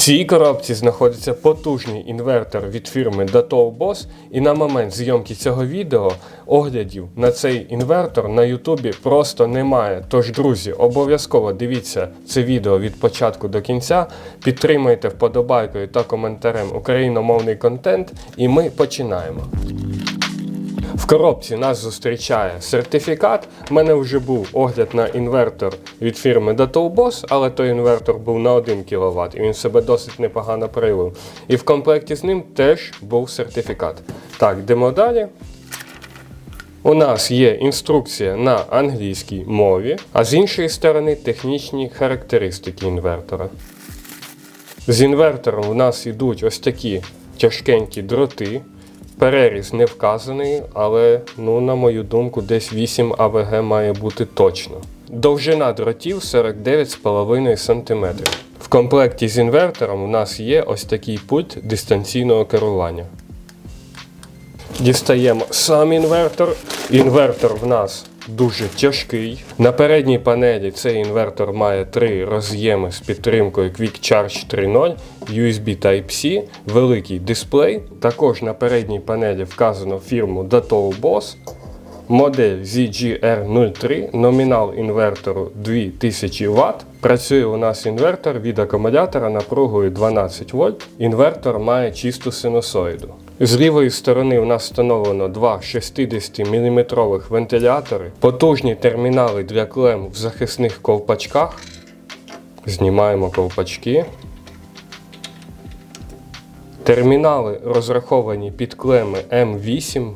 цій коробці знаходиться потужний інвертор від фірми Dato Boss, і на момент зйомки цього відео оглядів на цей інвертор на Ютубі просто немає. Тож, друзі, обов'язково дивіться це відео від початку до кінця, підтримуйте вподобайкою та коментарем україномовний контент, і ми починаємо. В коробці нас зустрічає сертифікат. У мене вже був огляд на інвертор від фірми Datolboss, але той інвертор був на 1 кВт і він себе досить непогано проявив. І в комплекті з ним теж був сертифікат. Так, йдемо далі. У нас є інструкція на англійській мові, а з іншої сторони технічні характеристики інвертора. З інвертором у нас йдуть ось такі тяжкенькі дроти. Переріз не вказаний, але, ну, на мою думку, десь 8 АВГ має бути точно. Довжина дротів 49,5 см. В комплекті з інвертором у нас є ось такий пульт дистанційного керування. Дістаємо сам інвертор. Інвертор в нас дуже тяжкий. На передній панелі цей інвертор має три роз'єми з підтримкою Quick Charge 3.0, USB Type-C, великий дисплей. Також на передній панелі вказано фірму Datol Boss. Модель ZGR03, номінал інвертору 2000 Вт. Працює у нас інвертор від акумулятора напругою 12 вольт. Інвертор має чисту синусоїду. З лівої сторони у нас встановлено два 60 мм вентилятори, потужні термінали для клем в захисних ковпачках. Знімаємо ковпачки. Термінали розраховані під клеми М8.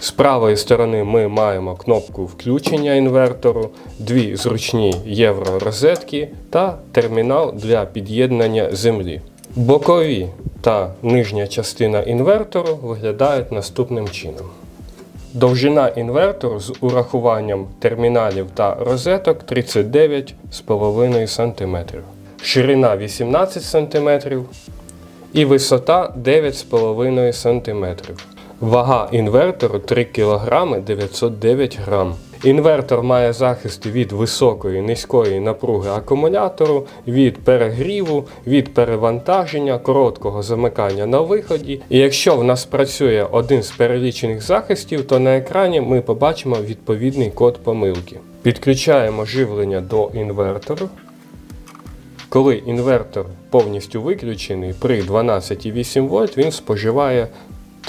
З правої сторони ми маємо кнопку включення інвертору, дві зручні євро-розетки та термінал для під'єднання землі. Бокові та нижня частина інвертору виглядають наступним чином. Довжина інвертору з урахуванням терміналів та розеток 39,5 см, ширина 18 см і висота 9,5 см. Вага інвертору 3 кг 909 г. Інвертор має захист від високої низької напруги акумулятору, від перегріву, від перевантаження, короткого замикання на виході. І якщо в нас працює один з перелічених захистів, то на екрані ми побачимо відповідний код помилки. Підключаємо живлення до інвертору. Коли інвертор повністю виключений при 12,8 вольт, він споживає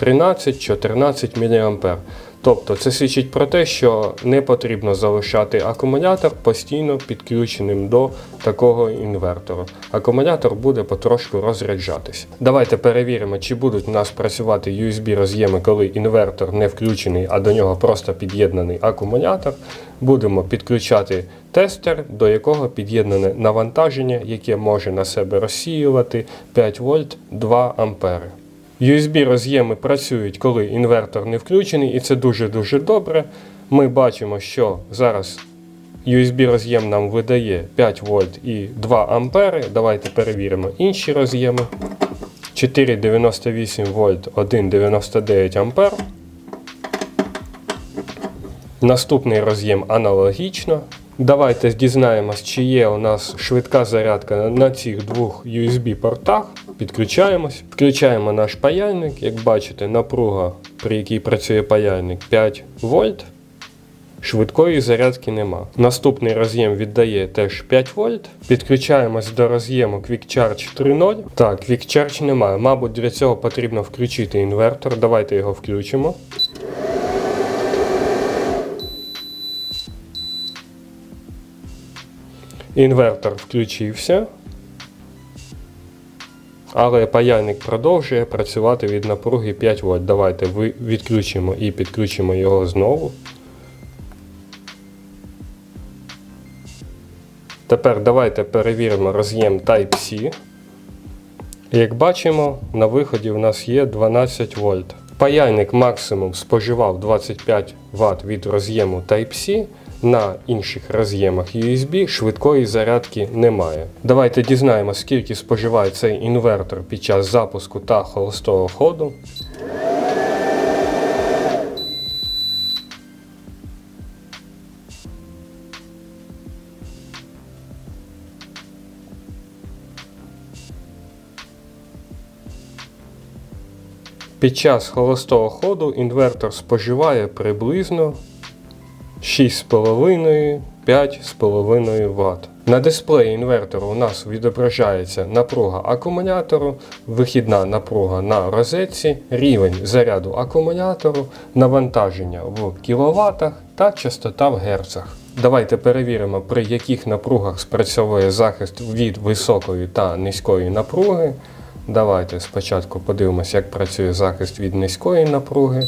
13-14 мА. Тобто це свідчить про те, що не потрібно залишати акумулятор постійно підключеним до такого інвертору. Акумулятор буде потрошку розряджатися. Давайте перевіримо, чи будуть у нас працювати USB роз'єми, коли інвертор не включений, а до нього просто під'єднаний акумулятор. Будемо підключати тестер, до якого під'єднане навантаження, яке може на себе розсіювати 5 вольт 2 ампери. USB роз'єми працюють, коли інвертор не включений, і це дуже-дуже добре. Ми бачимо, що зараз USB роз'єм нам видає 5 вольт і 2 ампери. Давайте перевіримо інші роз'єми. 4,98 вольт, 1,99 ампер. Наступний роз'єм аналогічно. Давайте дізнаємось, чи є у нас швидка зарядка на цих двох USB-портах. Підключаємось. Включаємо наш паяльник. Як бачите, напруга, при якій працює паяльник 5 вольт. Швидкої зарядки нема. Наступний роз'єм віддає теж 5 вольт. Підключаємось до роз'єму Quick Charge 3.0. Так, Quick Charge немає. Мабуть, для цього потрібно включити інвертор. Давайте його включимо. Інвертор включився. Але паяльник продовжує працювати від напруги 5 вольт. Давайте відключимо і підключимо його знову. Тепер давайте перевіримо роз'єм Type-C. Як бачимо, на виході в нас є 12 вольт. Паяльник максимум споживав 25 Вт від роз'єму Type-C на інших роз'ємах USB швидкої зарядки немає. Давайте дізнаємося, скільки споживає цей інвертор під час запуску та холостого ходу. Під час холостого ходу інвертор споживає приблизно 6,5-5,5 Вт. На дисплеї інвертору у нас відображається напруга акумулятору, вихідна напруга на розетці, рівень заряду акумулятору, навантаження в кВт та частота в Герцах. Давайте перевіримо, при яких напругах спрацьовує захист від високої та низької напруги. Давайте спочатку подивимося, як працює захист від низької напруги.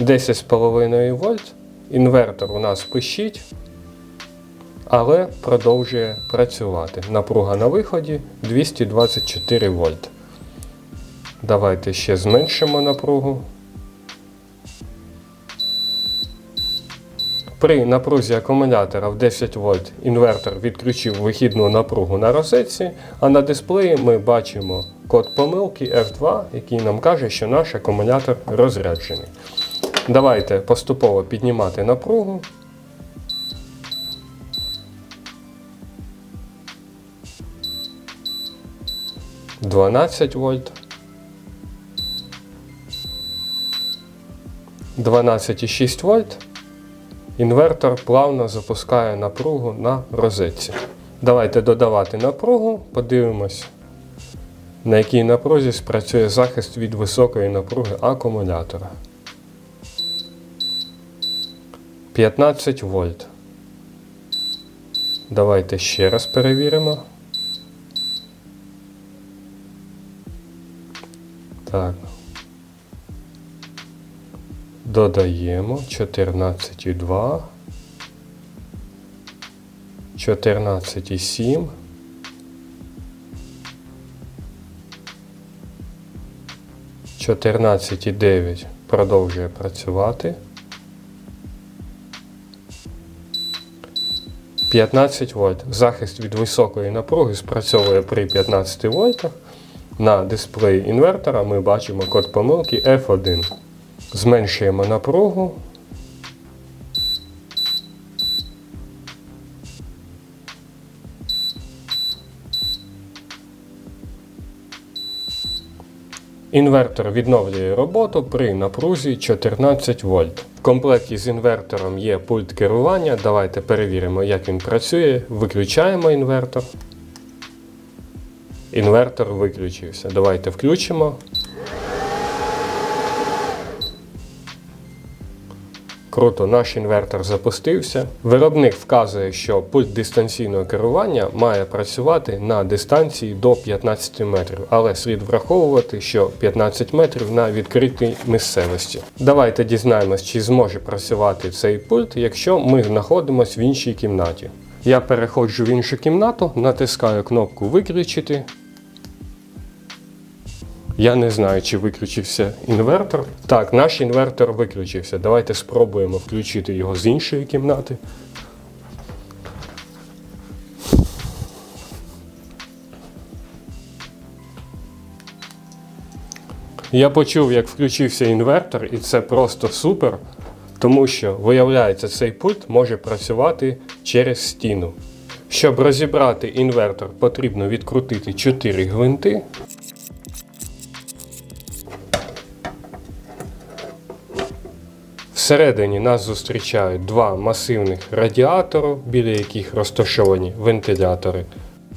10,5 вольт. Інвертор у нас пищить, але продовжує працювати. Напруга на виході 224 вольт. Давайте ще зменшимо напругу. При напрузі акумулятора в 10 вольт інвертор відключив вихідну напругу на розетці, а на дисплеї ми бачимо код помилки F2, який нам каже, що наш акумулятор розряджений. Давайте поступово піднімати напругу. Дванадцять вольт. 12,6 вольт. Інвертор плавно запускає напругу на розетці. Давайте додавати напругу, подивимось, на якій напрузі спрацює захист від високої напруги акумулятора. 15 вольт. Давайте ще раз перевіримо. Так. Додаємо 14,2, 14,7. Чотирнадцять і дев'ять продовжує працювати. 15 вольт. Захист від високої напруги спрацьовує при 15 вольтах. На дисплеї інвертора ми бачимо код помилки F1. Зменшуємо напругу. Інвертор відновлює роботу при напрузі 14 вольт. В комплекті з інвертором є пульт керування. Давайте перевіримо, як він працює. Виключаємо інвертор. Інвертор виключився. Давайте включимо. Круто, наш інвертор запустився. Виробник вказує, що пульт дистанційного керування має працювати на дистанції до 15 метрів, але слід враховувати, що 15 метрів на відкритій місцевості. Давайте дізнаємось, чи зможе працювати цей пульт, якщо ми знаходимося в іншій кімнаті. Я переходжу в іншу кімнату, натискаю кнопку Виключити. Я не знаю, чи виключився інвертор. Так, наш інвертор виключився. Давайте спробуємо включити його з іншої кімнати. Я почув, як включився інвертор, і це просто супер, тому що, виявляється, цей пульт може працювати через стіну. Щоб розібрати інвертор, потрібно відкрутити 4 гвинти. Всередині нас зустрічають два масивних радіатори, біля яких розташовані вентилятори,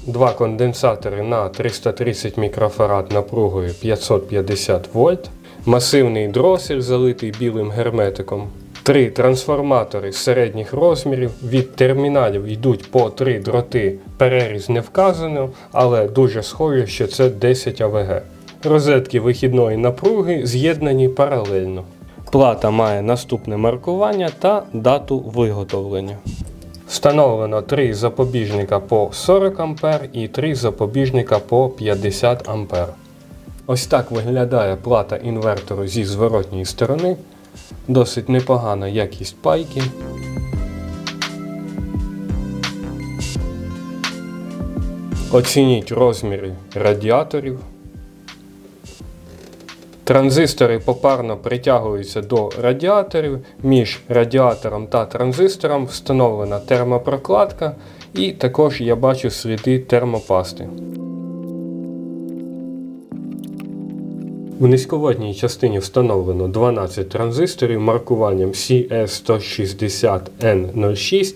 два конденсатори на 330 мікрофарад напругою 550 вольт, масивний дросель, залитий білим герметиком, три трансформатори середніх розмірів. Від терміналів йдуть по три дроти. Переріз не вказано, але дуже схоже, що це 10 АВГ. Розетки вихідної напруги з'єднані паралельно. Плата має наступне маркування та дату виготовлення. Встановлено 3 запобіжника по 40 А і 3 запобіжника по 50 А. Ось так виглядає плата інвертору зі зворотньої сторони. Досить непогана якість пайки. Оцініть розміри радіаторів. Транзистори попарно притягуються до радіаторів. Між радіатором та транзистором встановлена термопрокладка, і також я бачу сліди термопасти. В низьководній частині встановлено 12 транзисторів маркуванням CS160N06.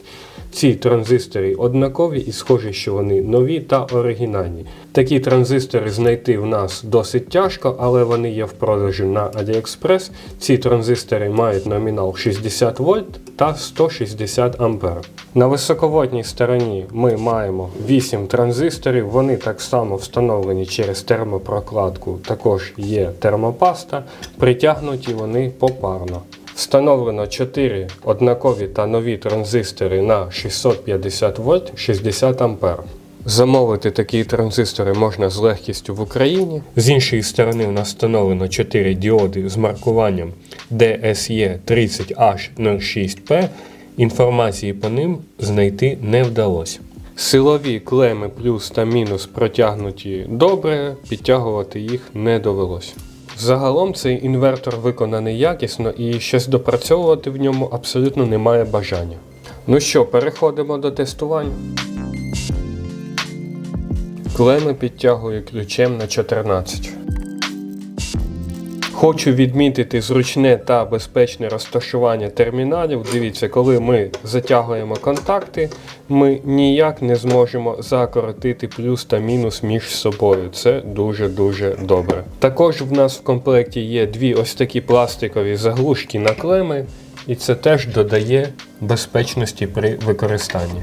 Ці транзистори однакові і схожі, що вони нові та оригінальні. Такі транзистори знайти в нас досить тяжко, але вони є в продажі на AliExpress. Ці транзистори мають номінал 60 вольт та 160 ампер. На висоководній стороні ми маємо 8 транзисторів. Вони так само встановлені через термопрокладку. Також є термопаста. Притягнуті вони попарно. Встановлено 4 однакові та нові транзистори на 650 вольт 60 ампер. Замовити такі транзистори можна з легкістю в Україні. З іншої сторони, у нас встановлено 4 діоди з маркуванням DSE 30H06P. Інформації по ним знайти не вдалося. Силові клеми плюс та мінус протягнуті добре, підтягувати їх не довелося. Загалом цей інвертор виконаний якісно і щось допрацьовувати в ньому абсолютно немає бажання. Ну що, переходимо до тестування. Клеми підтягую ключем на 14. Хочу відмітити зручне та безпечне розташування терміналів. Дивіться, коли ми затягуємо контакти, ми ніяк не зможемо закоротити плюс та мінус між собою. Це дуже-дуже добре. Також в нас в комплекті є дві ось такі пластикові заглушки на клеми, і це теж додає безпечності при використанні.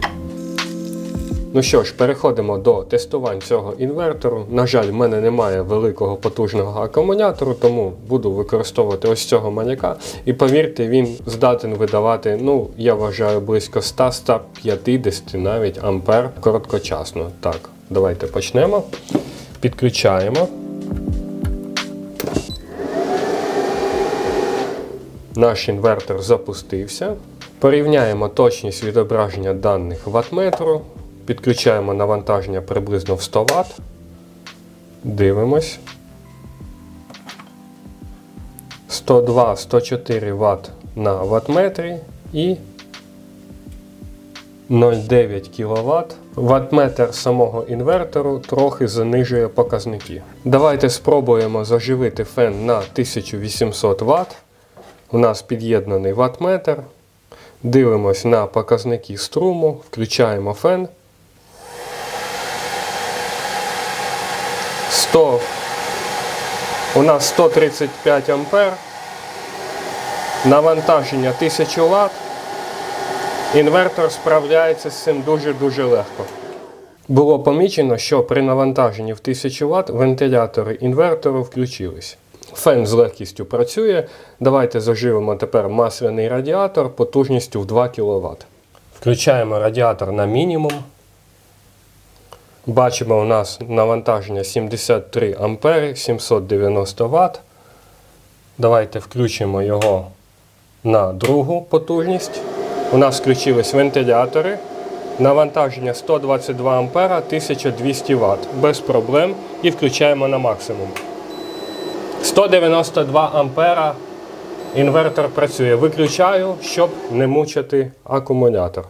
Ну що ж, переходимо до тестувань цього інвертору. На жаль, в мене немає великого потужного акумулятору, тому буду використовувати ось цього маняка. І повірте, він здатен видавати, ну, я вважаю, близько 100-150 навіть ампер короткочасно. Так, давайте почнемо. Підключаємо. Наш інвертор запустився. Порівняємо точність відображення даних ваттметру. Підключаємо навантаження приблизно в 100 Вт. Дивимось. 102-104 Вт на ваттметрі і 0,9 кВт. Ваттметр самого інвертору трохи занижує показники. Давайте спробуємо заживити фен на 1800 Вт. У нас під'єднаний ваттметр. Дивимось на показники струму, включаємо фен. 100. У нас 135 ампер. Навантаження 1000 Вт. Інвертор справляється з цим дуже-дуже легко. Було помічено, що при навантаженні в 1000 Вт вентилятори інвертору включились. Фен з легкістю працює. Давайте заживемо тепер масляний радіатор потужністю в 2 кВт. Включаємо радіатор на мінімум. Бачимо, у нас навантаження 73 ампери, 790 Вт. Давайте включимо його на другу потужність. У нас включились вентилятори. Навантаження 122 ампера, 1200 Вт. Без проблем. І включаємо на максимум. 192 ампера. Інвертор працює. Виключаю, щоб не мучити акумулятор.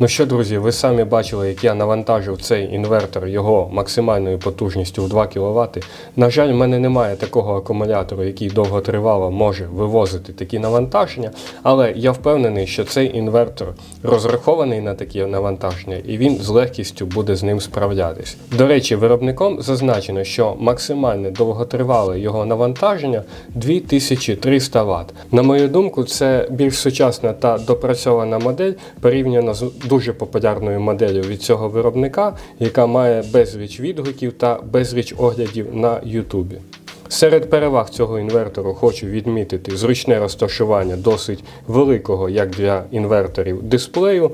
Ну що, друзі, ви самі бачили, як я навантажив цей інвертор його максимальною потужністю в 2 кВт. На жаль, в мене немає такого акумулятору, який довготривало може вивозити такі навантаження, але я впевнений, що цей інвертор розрахований на такі навантаження і він з легкістю буде з ним справлятись. До речі, виробником зазначено, що максимальне довготривале його навантаження 2300 Вт. На мою думку, це більш сучасна та допрацьована модель порівняно з дуже популярною моделлю від цього виробника, яка має безліч відгуків та безліч оглядів на Ютубі. Серед переваг цього інвертору хочу відмітити зручне розташування досить великого, як для інверторів, дисплею,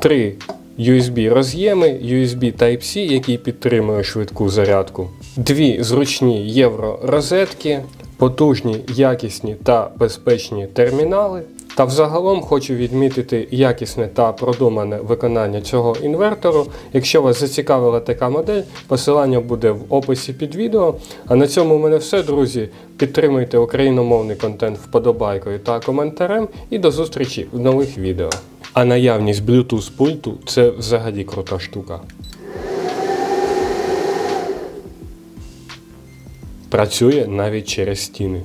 три USB роз'єми, USB Type-C, який підтримує швидку зарядку, дві зручні євро розетки, потужні, якісні та безпечні термінали. Та взагалом хочу відмітити якісне та продумане виконання цього інвертору. Якщо вас зацікавила така модель, посилання буде в описі під відео. А на цьому в мене все, друзі. Підтримуйте україномовний контент вподобайкою та коментарем. І до зустрічі в нових відео. А наявність Bluetooth пульту це взагалі крута штука. Працює навіть через стіни.